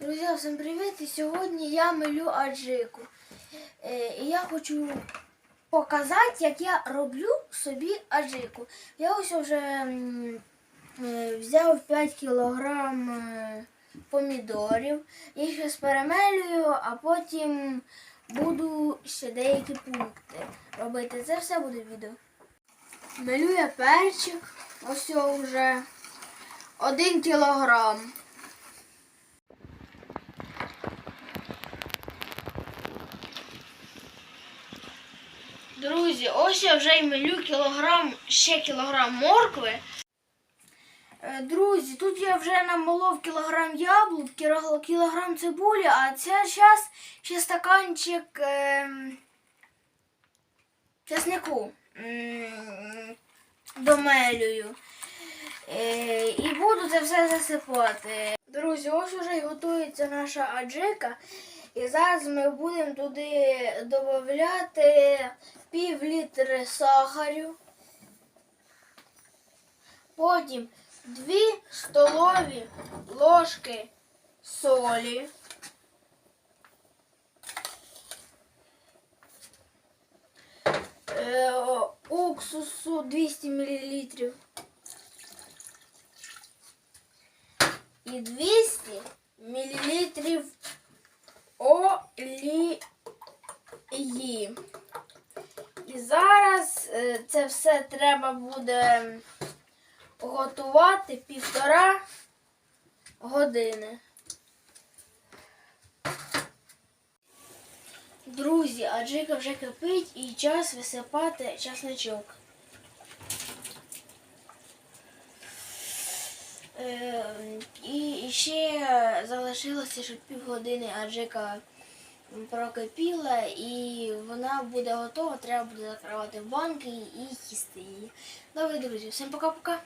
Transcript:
Друзі, всім привіт! І сьогодні я милю аджику. І я хочу показати, як я роблю собі аджику. Я ось вже е, взяв 5 кілограм е, помідорів. Їх зараз перемелюю, а потім буду ще деякі пункти робити. Це все буде відео. Мелю я перчик. Ось вже 1 кілограм. Друзі, ось я вже й мелю кілограм, ще кілограм моркви. Е, Друзі, тут я вже намолов кілограм яблук, кілограм цибулі, а це зараз ще стаканчик ем, чеснику домелюю. Е, і буду це все засипати. Друзі, ось уже й готується наша аджика. І зараз ми будемо туди додати пів літри сахарю. Потім 2 столові ложки солі. Е, уксусу 200 мл. І 200 мл І зараз е, це все треба буде готувати півтора години. Друзі, аджика вже кипить і час висипати часничок. Е, і ще залишилося ще півгодини аджика прокипіла і вона буде готова, треба буде закривати банки і їсти її. Добре, друзі, всім пока-пока.